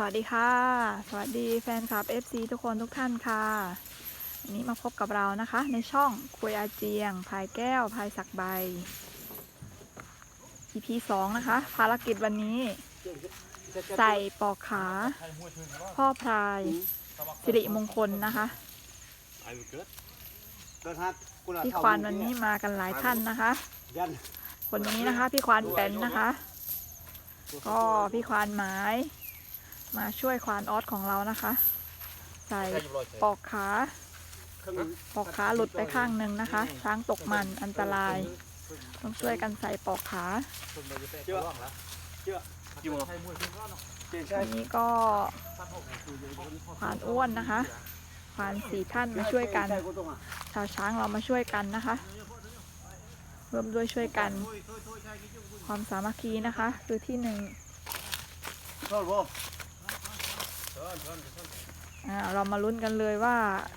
สวัสดีค่ะ สวัสดีแฟนคลับ FC ทุกคนทุกท่านค่ะวันนี้มาพบกับเรานะคะ ในช่องคุยอาเจียงพายแก้วพายสักใบ EP 2นะคะ ภารกิจวันนี้ ใส่ปอกขา พ่อพราย สิริมงคลนะคะพี่ควานวันนี้มากันหลายท่านนะคะ คนนี้นะคะ พี่ควานเป็นนะคะ ก็พี่ควานหมาย มาช่วยควานออสของเรานะคะ ใส่ปอกขาปอกขาหลุดไปข้างหนึ่งนะคะ ช้างตกมันอันตราย ต้องช่วยกันใส่ปอกขาเจนใช่อันนี้ก็ควานอ้วนนะคะควานสี่ท่านมาช่วยกันใช่กูตรงอะชาวช้างเรามาช่วยกันนะคะร่วมด้วยช่วยกัน ความสามัคคีนะคะ คือที่หนึ่งโทษบ่อ่า เรามาลุ้นกันเลยว่า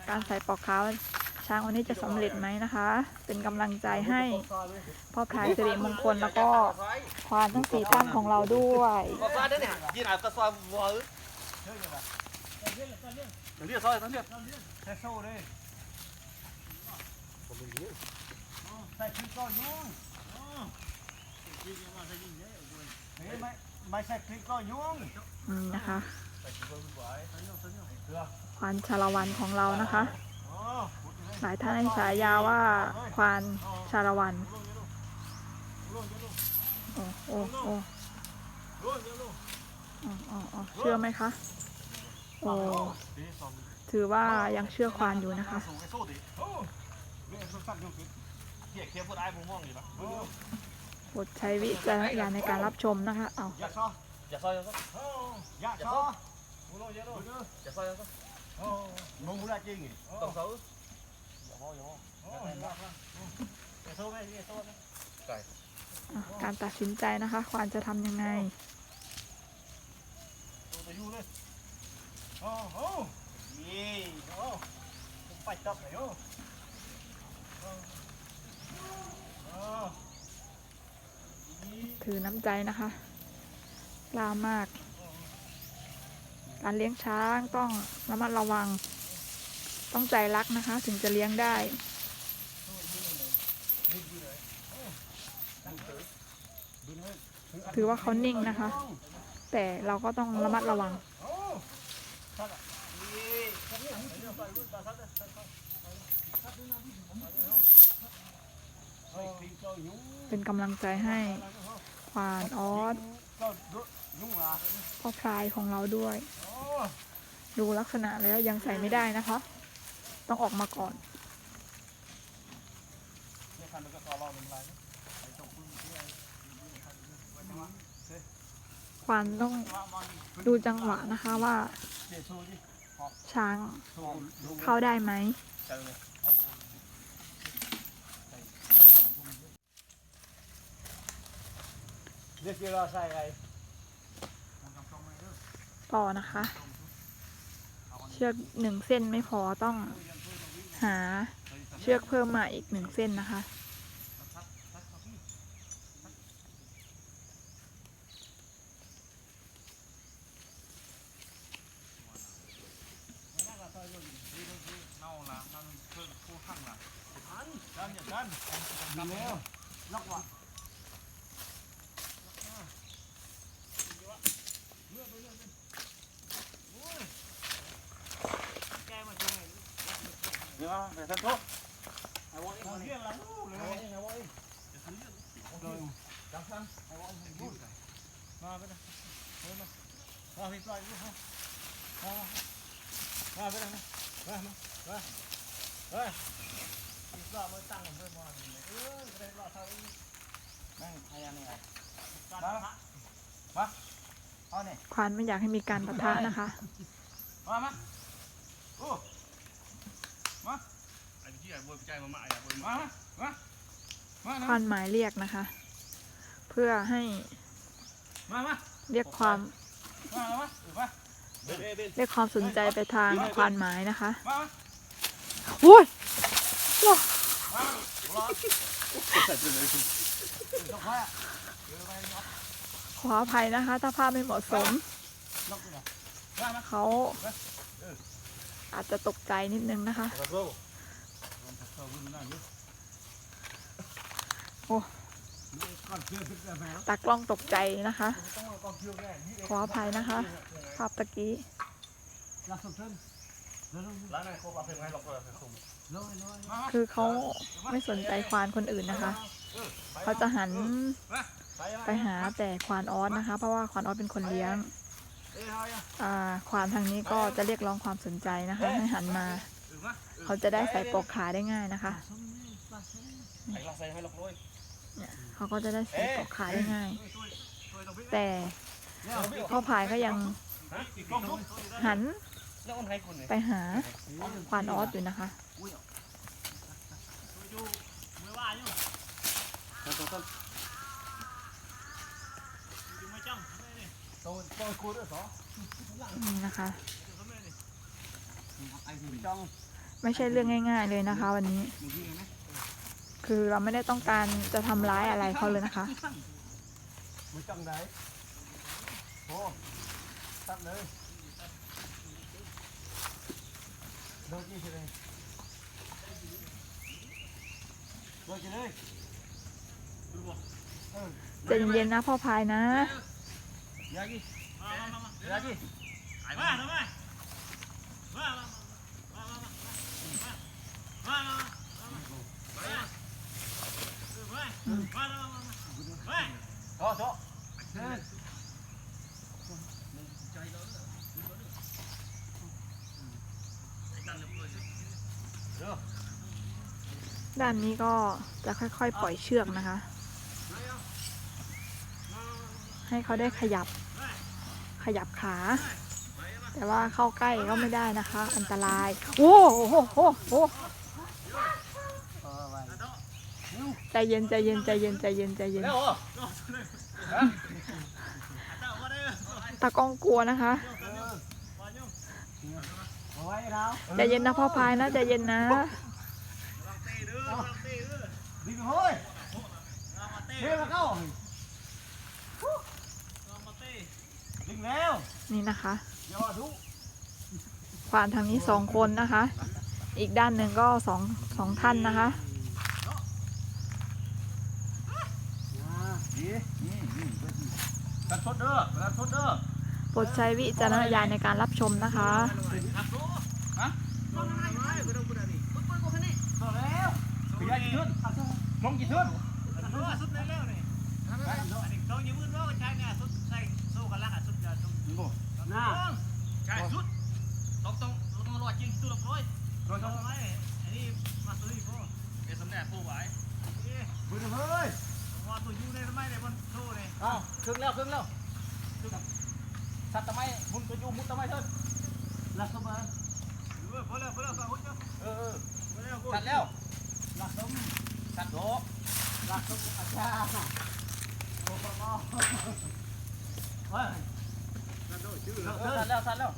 การใส่ปอกขาวช้างวันนี้จะสำเร็จไหมนะคะ เป็นกำลังใจให้พ่อพายสิริมงคลแล้วก็ควานทั้งสี่ท่านของเราด้วยก็ฟาดได้เนี่ยยินอาบกระซอยวัวเรียกซอยต้องเรียกใช่โซ่เลยใส่คลิปก็ยุ่งไม่ไม่ช่คลิปก็ยุ่งนะคะ ควานชาละวันของเรานะคะ หลายท่านให้ฉายาว่าควานชาละวันโอ้โอ้โอ้อ๋ออ๋ออ๋อเชื่อไหมคะ โอ้ถือว่ายังเชื่อควานอยู่นะคะสูงไอ้โซ่ดิเขี่ยเคี้ยวพูดไอ้ผมมองอยู่นะโปรดใช้วิจารณญาณในการรับชมนะคะ เอาอย่าซออย่าซออย่าซออย่าซอ ย่าซอยอย่าซอยมองมุลาจริงต้องเสาอะการตัดสินใจนะคะ ควานจะทำยังไงตัวอยู่เลยโอ้โหนี่โอ้ไปจับเลยโอ้ถือน้ำใจนะคะกล้ามาก การเลี้ยงช้างต้องระมัดระวัง ต้องใจรักนะคะ ถึงจะเลี้ยงได้ถือว่าเขานิ่งนะคะ แต่เราก็ต้องระมัดระวัง เป็นกำลังใจให้ควานออส พ่อพลายของเราด้วย ดูลักษณะแล้วยังใส่ไม่ได้นะคะ ต้องออกมาก่อนควานต้องดูจังหวะนะคะว่า ช้างเข้าได้ไหมเดี๋ยวเราใส่ไอ้ ต่อนะคะ เชือกหนึ่งเส้นไม่พอต้องหาเชือกเพิ่มมาอีกหนึ่งเส้นนะคะ ดันอย่าดันดันแล้วล็อกว่ะเดี๋ยวเดี๋ยวท่านทุกไอ้วะไอ้เรื่องละลูกเลยไอ้วะไอ้เลยจับท่านไอ้วะไอ้ลูก มาไปนะมามาพี่ปล่อยลูกมามามาไปนะมามามาเฮ้ยอีกรอบมาตั้งผมเพื่อนมาเออได้รอบเท่านี้นั่งพยายามยังไงมามาเอาเนี่ยควานไม่อยากให้มีการปะทะนะคะมามาโอ้มาไอ้ที่ไอ้บัวใจมามาไอ้บัวมามามาควานหมายเรียกนะคะ เพื่อให้ มามาเรียกความมามามาเรียกความสนใจไปทางควานหมายนะคะมาอุ้ยต้องไปขออภัยนะคะ ถ้าภาพไม่เหมาะสมล็อกเลยเขาอาจจะตกใจนิดนึงนะคะก่อ ตากล้องตกใจนะคะ ขออภัยนะคะ ภาพตะกี้ คือเขาไม่สนใจควานคนอื่นนะคะ เขาจะหันไปหาแต่ควานออสนะคะ เพราะว่าควานออสเป็นคนเลี้ยงควานทางนี้ก็จะเรียกร้องความสนใจนะคะ ให้หันมา เขาจะได้ใส่ปลอกขาได้ง่ายนะคะไอ้ลาใส่ให้ เราโรยเขาก็จะได้ใส่ปลอกขาได้ง่าย แต่พ่อพายก็ยังหันแล้วคนไทยคนเนี่ยไปหาควานออสอยู่นะคะตัวตัวคูด้วยสอนี่นะคะไอ้ที่จ้องไม่ใช่เรื่องง่าย ๆเลยนะคะวันนี้มึงยิงไหม คือเราไม่ได้ต้องการจะทำร้ายอะไรเขาเลยนะคะมึงจ้องไหนโอ้ตัดเลยโดนกี่ทีเลยโดนกี่เลยเออใจะเย็นนะพ่อพายนะยากี่ยากี่มาทำไมมามาโอ้โห ด้านนี้ก็จะค่อย ๆ ปล่อยเชือกนะคะ ให้เขาได้ขยับ ขยับขา แต่ว่าเข้าใกล้ก็ไม่ได้นะคะ อันตราย โอ้โหโอ้โหโอ้โห เออไป ใจเย็นใจเย็นใจเย็นใจเย็นใจเย็นแล้วเหรอตากล้องกลัวนะคะเอาไว้เราใจเย็นนะพ่อพายนะใจเย็นนะ đi thôi thế mà câu đừng leo นี่นะคะ do thú ควานทางนี้สองคนนะคะ อีกด้านหนึ่งก็สองสองท่านนะคะ Đặt sốt đưa, đặt sốt đưa โปรดใช้วิจารณญาณในการรับชมนะคะ Rồi leo Thì ra chị Thươn Mong chị Thươn สุดแล้วนี่อันนี้ต้องยืมมือว่าใช้เนี่ยสุดใส่สู้กันละสุดจะสุด Nè ใช่สุดต้องต้องต้องรอจริงตัวละร้อย Rồi ต้อง xong ไว้อันนี้มาซื้ออีกพ่อเดี๋ยวสำแน่ผู้ไหว Vừa được ơi ว่าตัวยูได้ทำไมเนี่ยมันโซ่เนี่ย สัตว์ทำไมมุนตัวยูมุดทำไมเถิดลักเข้ามาพอแล้วพอแล้วฝากหุ่เจ้าเออสัตว์แล้วลักสมสัตว์โลลักสมอาจาโอ้สัตว์โลชื่อแล้วสัตว์แล้วสัตว์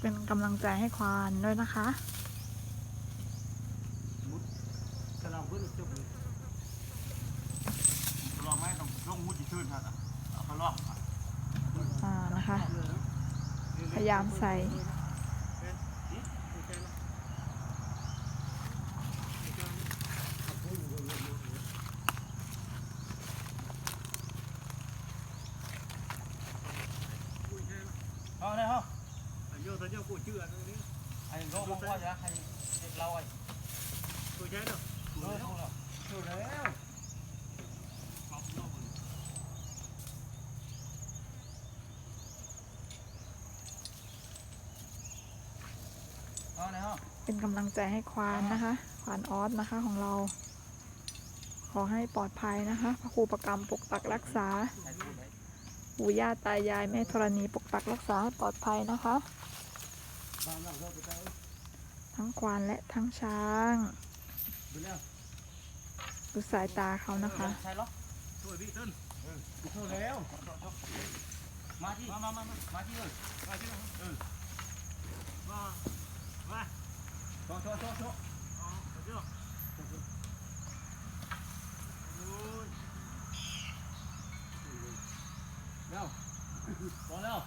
เป็นกำลังใจให้ควานด้วยนะคะมุดกำลังพื้นจบลองไหมต้องลงมุดจีชื่นค่ะอาเขาลอก อ่านะคะ พ ยายามใส่ เอาเลยเหรอ โยนโยนกูชื่ออันนี้ ไอ้โลกมองว่าจะให้เราไอ้ กูใช้เนาะ เออถูกแล้วถูกแล้ว เอาเลยเหรอเป็นกำลังใจให้ควานนะคะ ควานออสนะคะของเรา ขอให้ปลอดภัยนะคะ พระครูประกรรมปกปักรักษาปู่ย่าตายายแม่ธรณีปกปักรักษาให้ปลอดภัยนะคะบางหลังเราไปเจอทั้งควานและทั้งช้างไปแล้วดูสายตาเขานะคะใช่หรอช่วยพี่ต้นถูกแล้วมาที่มามามามาที่เลยมาที่เออมามาโช ว์โชว์โชว์โชว์เดี๋ยวโอ้ยเร็ว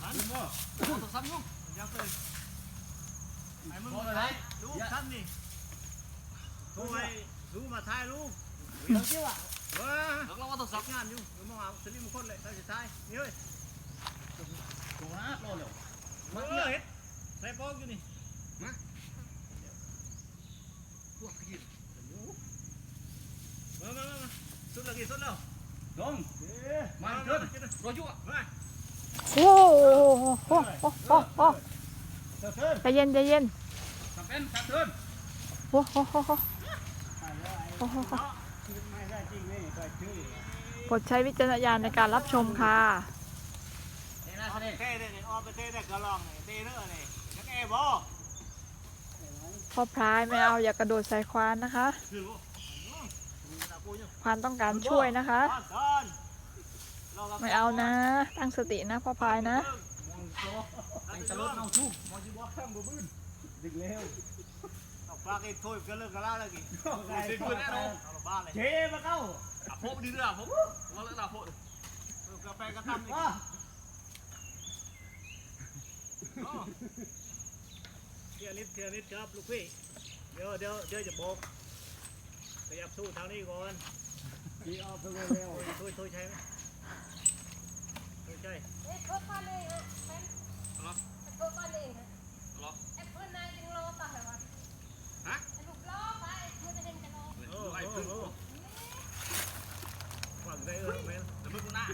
หันบ่ตัวซ้ำยุ่งยังเลยไอ้มึงมาถ่ายลูกซ้ำนี่โทรไปลูกมาถ่ายลูกว้าเราว่าตัวซับงานอยู่มึงมาเอาสลิมคนเลยตั้งใจถ่ายนี่เฮ้ยตัวนะรอเร็วมาเฮ็ดใส่ปอกอยู่นี่ พวกกินมามามาสุดแล้วกี่สุดแล้วดงมาเกินรอยุ่งมาโอ้โหโอ้โหโอ้โหโอ้ใจเย็นใจเย็นจำเป็นเถิดโอ้โหโอ้โหโอ้โหโปรดใช้วิจารณญาณในการรับชมค่ะนี่นะเอานี่เต้ได้เนี่ยเอาไปเต้ได้ก็ลองเต้เด้อนี่ยังแอบ่ พ่อพลายไม่เอาอย่ากระโดดใส่ควานนะคะ ควานต้องการช่วยนะคะ ไม่เอานะ ตั้งสตินะพ่อพลายนะไอ้ตลดเอาทุ่มมอจีบว่าข้ามบื้นดึกแล้วปลาไอ้ถ้วยก็เลิกกันแล้วแล้วกี่ดึกขึ้นแน่นอนเอาบ้าเลยเจ๊มาเข้าอะพบดีด้วยอะพบว่าแล้วดาพบกาแฟก็ทำนี่เทียนิดเทียนิดครับลูกพี่ เดี๋ยวเดี๋ยวเดี๋ยวจะบอกขยับสู้ทางนี้ก่อนจีออกไปแล้วถ้วยถ้วยใช่ไหมถ้วยใช่เอ๊ะโทษป้าเองฮะเป็นโทษป้าเองฮะไอ้เพื่อนนายจึงรอต่อเหรอวะไอ้ลูกล้อไปเพื่อนจะเห็นจะรอโอ้ไอ้พึ่งฝั่งได้เออแม่แต่มึงหน้า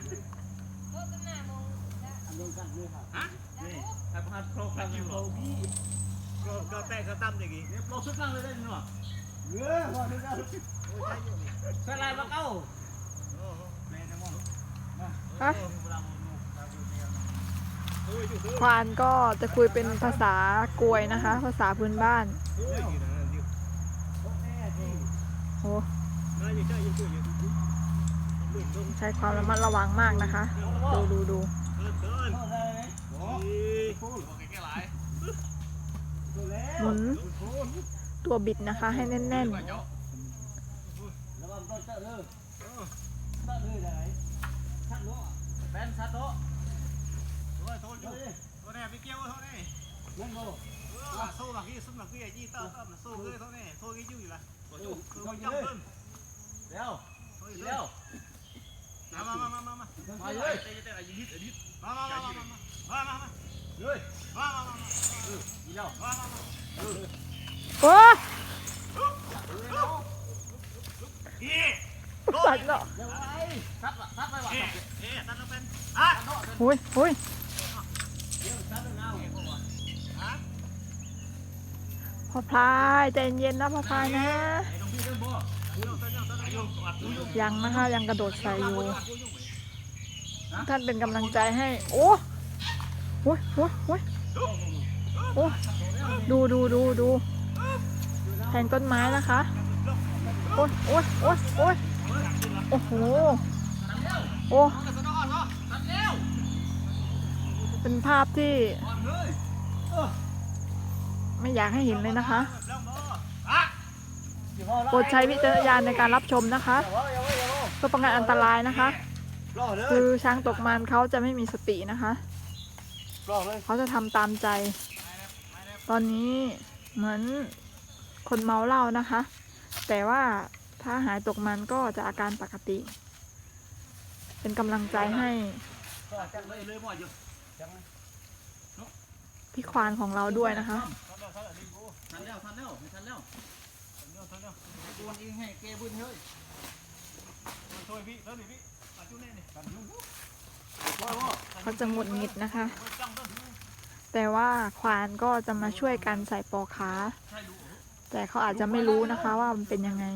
โทษกันหน้ามองแล้วอันเดียวกันเลยครับฮะแล้วไอ้พันโปรแกรมโปรบี้ ก็ก็แตก็ตั้มอย่างงี้เนี่ยเราชุงเลยได้ไหมเนาะเออพอได้แล้วใส่ลายมาเก้าควานก็จะคุยเป็นภาษากวยนะคะ ภาษาพื้นบ้านโอ้ใช้ความระมัดระวังมากนะคะ ดูดูดู หมุนตัวบิดนะคะให้แน่นๆเร็วเร็วมามามามามามาเลยมามามามามา โอ้ปัดเนาะโอ้ยโอ้ยพอพายใจเย็นนะพอพายนะ ยังนะคะยังกระโดดใส่อยู่ ท่านเป็นกำลังใจให้ โอ้ อ้ยโอ้ยโอ้ยโอ้ยดูดูดูดูแทงต้นไม้นะคะ โอ้ยโอ้ยโอ้ยโอ้ยโอ้โห โอ้เป็นภาพที่ ไม่อยากให้เห็นเลยนะคะโปรดใช้วิจารณญาณในการรับชมนะคะอย่าว่าอย่าว่าอย่าว่าเพื่อป้องกันอันตรายนะคะ คือช้างตกมันเขาจะไม่มีสตินะคะ รอเลยเขาจะทำตามใจ ตอนนี้เหมือนคนเมาเหล้านะคะ แต่ว่าถ้าหายตกมันก็จะอาการปกติ เป็นกำลังใจให้จังเลยเลยบ่อยู่จังพี่ควานของเราด้วยนะคะทันแล้วทันแล้วทันแล้วตันเราตัวนเองให้แกบุญเฮ้ยช่วยพี่เท่านี้พี่ปัจจุบันนี่ตันยุ่งว่าว่า เขาจะหมดงิดนะคะ แต่ว่าควานก็จะมาช่วยกันใส่ปอขาแต่เขาอาจจะไม่รู้นะคะว่ามันเป็นยังไง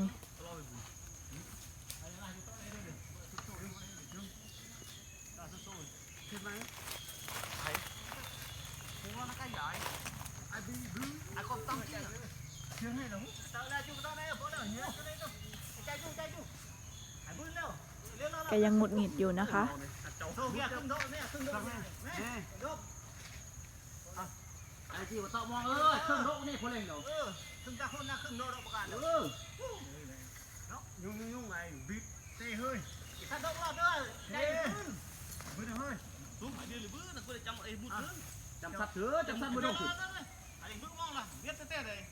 แกยังหงุดหงิดอยู่นะคะ ไอ้ที่ว่าตอมองเออครึ่งโลกนี่คนเล่นเหรอเออครึ่งตาคนนะครึ่งโลกเราประกาศเออยุ่งยุ่งไงบิดเตะเฮ้ยถ้าโดนเราด้วยใจขึ้นมือเฮ้ย xuống phải đi lửa bữa là tôi chăm ấy bút lớn chăm sát thứ chăm sát mới đông anh định bước mong là biết cái tên này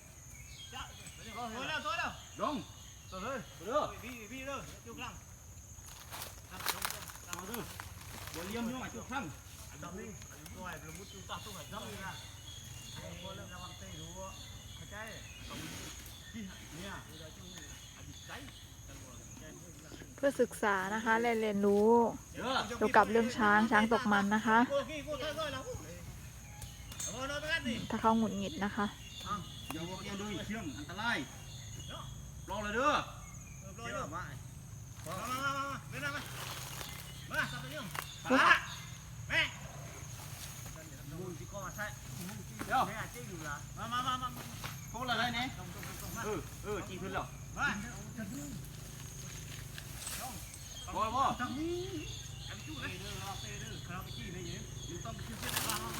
dạ tối nào tối nào đông rồi ơi đi đi đâu tiêu lăng เลี้ยมย่อยจุกทั้งดอกนี้ตัวไอ้ประมุดจุกตาตัวไหนดอกนี้นะไอ้คนระวังเตะรู้เข้าใจเนี่ยอดีตใจเพื่อศึกษานะคะและเรียนรู้เกี่ยวกับเรื่องช้างช้างตกมันนะคะ ถ้าเขาหงุดหงิดนะคะอย่าว่าแกเลยเชี่ยงอันตรายรอเลยเด้อรออยู่มามามามามามามาสับไปยังมา จี้ขึ้นหรอมาบ่บ่จังนี้อัานี้ตู้เลยจังนี้อันนี้ตู้เลยเราไปจี้เลยยืมต้องไปจี้เส้นทาง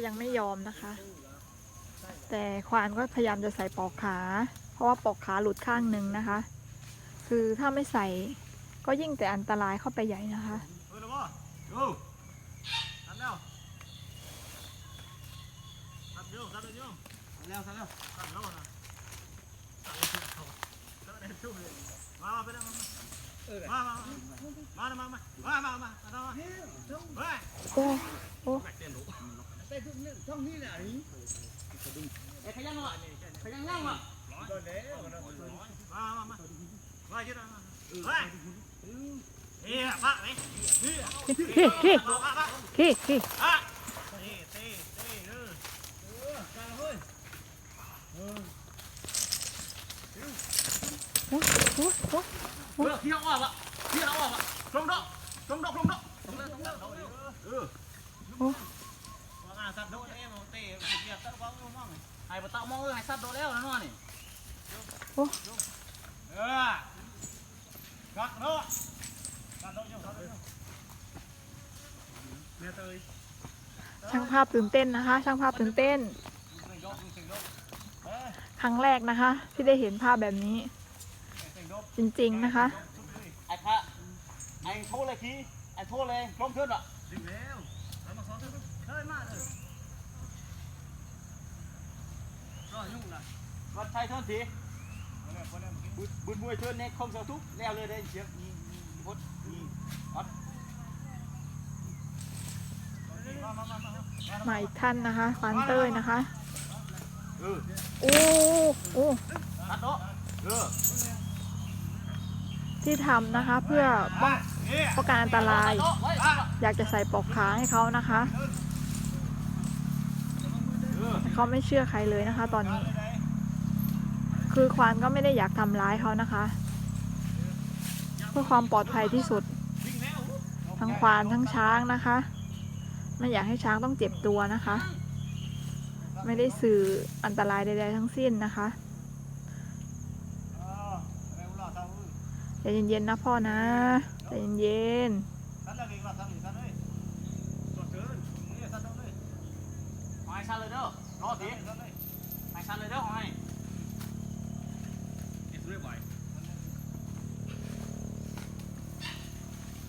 เขายังไม่ยอมนะคะ แต่ควานก็พยายามจะใส่ปลอกขา เพราะว่าปลอกขาหลุดข้างหนึ่งนะคะ คือถ้าไม่ใส่ก็ยิ่งแต่อันตรายเข้าไปใหญ่นะคะเออแล้วบ่โอ้ ไปทุกนรื่องช่องนี้ไหนไอ้ขยังเหรอขยังย่างเหรอร้อนเล้วมามามามาเยอะมาเฮ้ยเฮ้ยพระไหมเฮ้ยเฮ้ยเฮ้ยเฮ้ยอะเต้เต้เต้เออเออการเฮ้ยเออโอ้โหโอ้โหโอ้โหเที่ยวออกอะเที่ยวออกอะลงดอกลงดอกลงดอกลงดอกเงดอกเออ สัตว์โดนเอ็มเต้เกียร์ตั้งวางมั่งไอ้ปะต้ามองเออให้ซัดโดแล้วนะน้อนี่เออกักโน่กักโน่ยกักโน่เนี่เตยช่างภาพตื่นเต้นนะคะ ช่างภาพตื่นเต้น ครั้งแรกนะคะ ที่ได้เห็นภาพแบบนี้เสียงจริงๆนะคะไอ้พระไอ้โทษเลยทีไอ้โทษเลยชมเทินอะดึงแล้วแล้วมาซ้อนเถอะเฮ้ยมาเลยรอยุ่งนะ วัดชัยเทินทีวันนี้วันนี้บุญบุญมวยเทินในคมเสาทุกแล้วเลยได้เชียบมีมีพดมีอัดมามามามามาอีกท่านนะคะควานเต้ยนะคะเออโอ้โอ้ตัดเนาะเออที่ทำนะคะเพื่อป้องเอ๊ะป้องกันอันตรายเนาะไว้อยากจะใส่ปลอกขาให้เขานะคะ เขาไม่เชื่อใครเลยนะคะ ตอนนี้ คือควานก็ไม่ได้อยากทำร้ายเขานะคะ เพื่อความปลอดภัยที่สุด ทั้งควานทั้งช้างนะคะ ไม่อยากให้ช้างต้องเจ็บตัวนะคะ ไม่ได้สื่ออันตรายใดๆทั้งสิ้นนะคะใจเย็นๆนะพ่อนะใจเย็น Sắt là cái mặt sang sắt ơi. Tuột trơn, นี่ sắt đâu đây. หอยชันเลยเดิไปชันเลยเด้อหอยเอ็ดด้วยบ่อย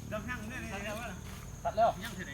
เริ่มยั่งเนี่ยนี่ตัดแล้วยั่งที่ไหน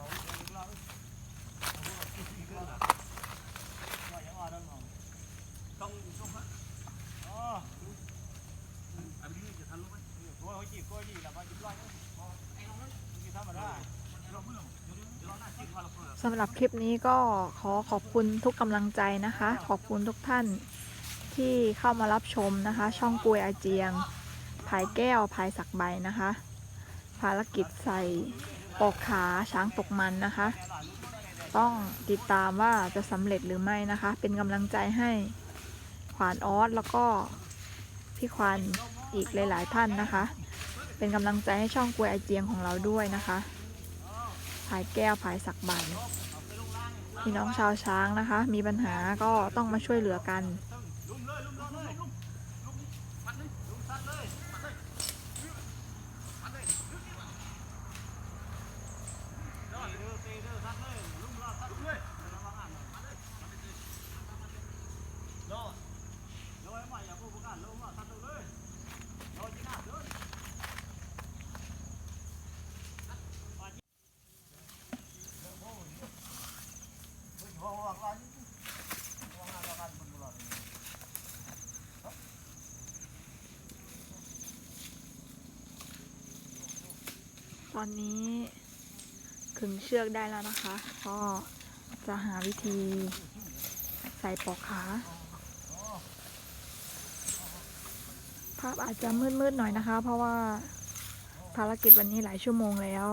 สำหรับคลิปนี้ก็ขอขอบคุณทุกกำลังใจนะคะ ขอบคุณทุกท่านที่เข้ามารับชมนะคะ ช่องกวยอาเจียงภายแก้วภายสักใบนะคะ ภารกิจใส่ปอกขาช้างตกมันนะคะ ต้องติดตามว่าจะสำเร็จหรือไม่นะคะ เป็นกำลังใจให้ขวานออสแล้วก็พี่ควานอีกหลาย ๆ ท่านนะคะ เป็นกำลังใจให้ช่องกวยอาเจียงของเราด้วยนะคะ ภายแก้วพายสักใบพี่น้องชาวช้างนะคะ มีปัญหาก็ต้องมาช่วยเหลือกัน อนนี้ขึงเชือกได้แล้วนะคะ ก็จะหาวิธีใส่ปอกขา ภาพอาจจะมืดๆหน่อยนะคะ เพราะว่าภารกิจวันนี้หลายชั่วโมงแล้ว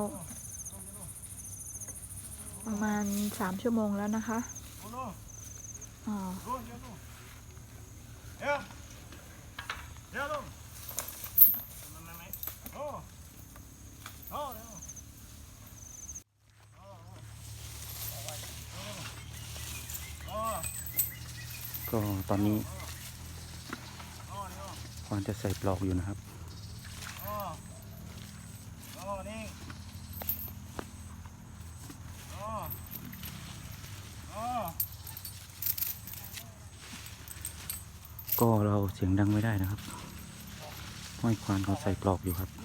ประมาณสามชั่วโมงแล้วนะคะอ๋อ ตอนนี้ควานจะใส่ปลอกอยู่นะครับก็เราเสียงดังไม่ได้นะครับห้อยควานเขาใส่ปลอกอยู่ครับ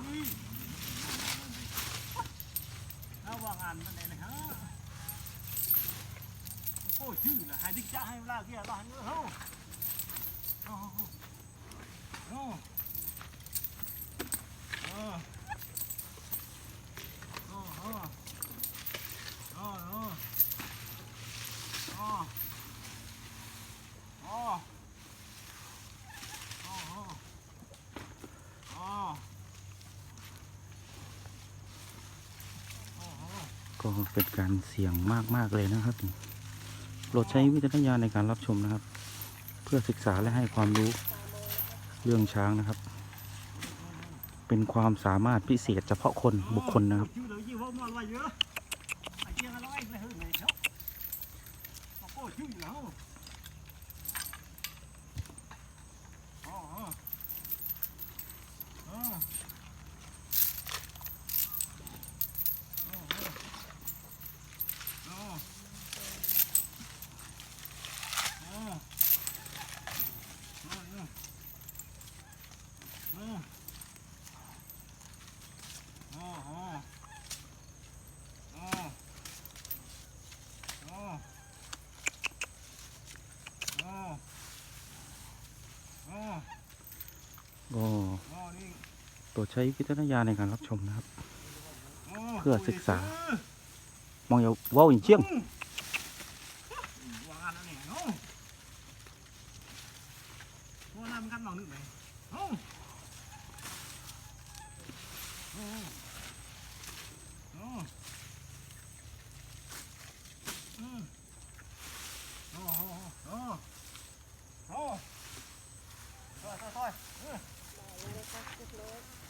อนเออก็เป็นการเสี่ยงมาก ๆ เลยนะครับ โปรดใช้วิจารณญาณในการรับชมนะครับ เพื่อศึกษาและให้ความรู้เรื่องช้างนะครับ เป็นความสามารถพิเศษเฉพาะคนบุคคลนะครับ โปรดใช้วิจารณญาณในการรับชมนะครับ เพื่อศึกษา มองอย่าว้าอย่างเชี่ยงอันนั้นเองเนาะโอ้น้ำกันหนองนึกไหมเอ้าโอ้โอ้อืมโอ้โอ้โอ้โอ้ถอยถอยถอยเออ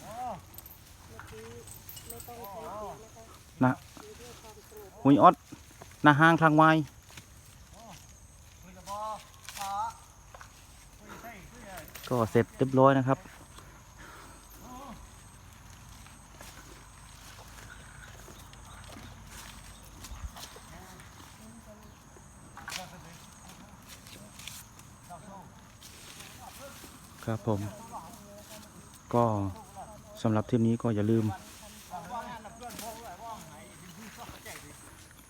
โอ้ หุยออดหน้าห้างทางไวยก็เสร็จเรียบร้อยนะครับ ครับผม ก็สำหรับทริปนี้ก็อย่าลืม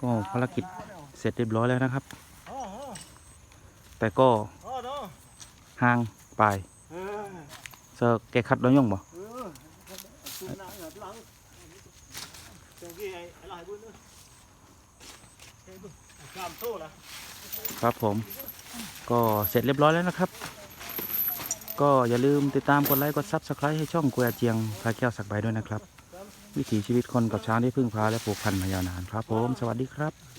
ก็ภารกิจเสร็จเรียบร้อยแล้วนะครับ แต่ก็ห่างไปเออเซอร์แกคัดแล้วยังบ่ออคุณนายเหรอหลังบุญเนอะเฮ้ยบุญกามโตละครับผม ก็เสร็จเรียบร้อยแล้วนะครับ ก็อย่าลืมติดตามกดไลค์กดซับสไครต์ให้ช่องกุยเจียงพาแก้วสักใบด้วยนะครับ วิถีชีวิตคนกับช้างที่พึ่งพาและผูกพันมายาวนานครับผม สวัสดีครับ